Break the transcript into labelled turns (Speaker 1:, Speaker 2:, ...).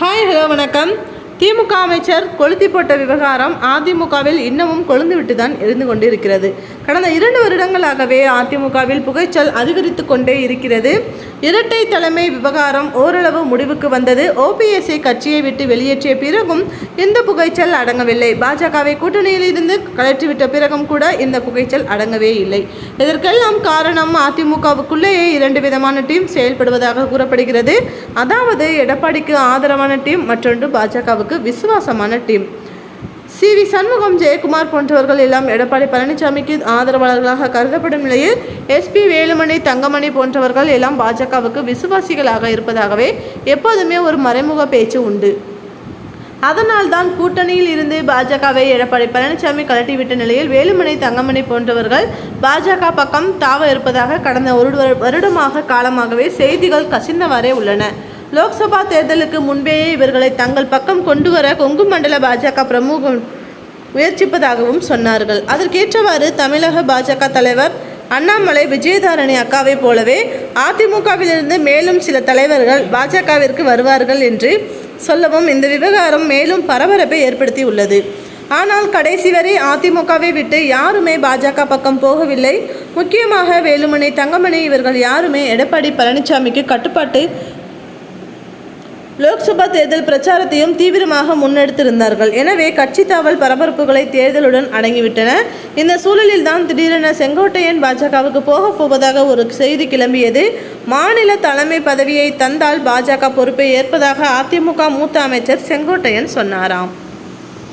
Speaker 1: Hi hello வணக்கம். திமுக அமைச்சர் கொளுத்தி போட்ட விவகாரம் அதிமுகவில் இன்னமும் கொழுந்துவிட்டு தான் இருந்து கொண்டிருக்கிறது. கடந்த இரண்டு வருடங்களாகவே அதிமுகவில் புகைச்சல் அதிகரித்து கொண்டே இருக்கிறது. இரட்டை தலைமை விவகாரம் ஓரளவு முடிவுக்கு வந்தது. ஓபிஎஸ்ஐ கட்சியை விட்டு வெளியேற்றிய பிறகும் இந்த புகைச்சல் அடங்கவில்லை. பாஜகவை கூட்டணியில் இருந்து கலற்றிவிட்ட பிறகும் கூட இந்த புகைச்சல் அடங்கவே இல்லை. இதற்கெல்லாம் காரணம் அதிமுகவுக்குள்ளேயே இரண்டு விதமான டீம் செயல்படுவதாக கூறப்படுகிறது. அதாவது எடப்பாடிக்கு ஆதரவான டீம் மற்றொன்று பாஜகவுக்கு. விசுவாசமான team. C. V. Shanmugam Jayakumar போன்றவர்கள் எல்லாம் எடப்பாடி பழனிசாமிக்கு ஆதரவாளர்களாக கருதப்படும் நிலையில் எஸ்பி வேலுமணி தங்கமணி போன்றவர்கள் எல்லாம் பாஜகவுக்கு விசுவாசிகளாக இருப்பதாகவே எப்போதுமே ஒரு மறைமுக பேச்சு உண்டு. அதனால்தான் கூட்டணியில் இருந்து பாஜகவை எடப்பாடி பழனிசாமி கலட்டிவிட்ட நிலையில் வேலுமணி தங்கமணி போன்றவர்கள் பாஜக பக்கம் தாவ இருப்பதாக கடந்த ஒரு வரு- வருடமாக காலமாகவே செய்திகள் கசிந்தவாறே உள்ளன. லோக்சபா தேர்தலுக்கு முன்பேயே இவர்களை தங்கள் பக்கம் கொண்டு வர கொங்கு மண்டல பாஜக பிரமுகம் முயற்சிப்பதாகவும் சொன்னார்கள். அதற்கேற்றவாறு தமிழக பாஜக தலைவர் அண்ணாமலை விஜயதாரணி அக்காவை போலவே அதிமுகவிலிருந்து மேலும் சில தலைவர்கள் பாஜகவிற்கு வருவார்கள் என்று சொல்லவும் இந்த விவகாரம் மேலும் பரபரப்பை ஏற்படுத்தி உள்ளது ஆனால் கடைசி வரை அதிமுகவை விட்டு யாருமே பாஜக பக்கம் போகவில்லை. முக்கியமாக வேலுமணி தங்கமணி இவர்கள் யாருமே எடப்பாடி பழனிசாமிக்கு கட்டுப்பாட்டு லோக்சபா தேர்தல் பிரச்சாரத்தையும் தீவிரமாக முன்னெடுத்திருந்தார்கள். எனவே கட்சி தாவல் பரபரப்புகளை தேர்தலுடன் அடங்கிவிட்டன. இந்த சூழலில் தான் திடீரென செங்கோட்டையன் பாஜகவுக்கு போகப் போவதாக ஒரு செய்தி கிளம்பியது. மாநில தலைமை பதவியை தந்தால் பாஜக பொறுப்பை ஏற்பதாக அதிமுக மூத்த அமைச்சர் செங்கோட்டையன் சொன்னாராம்.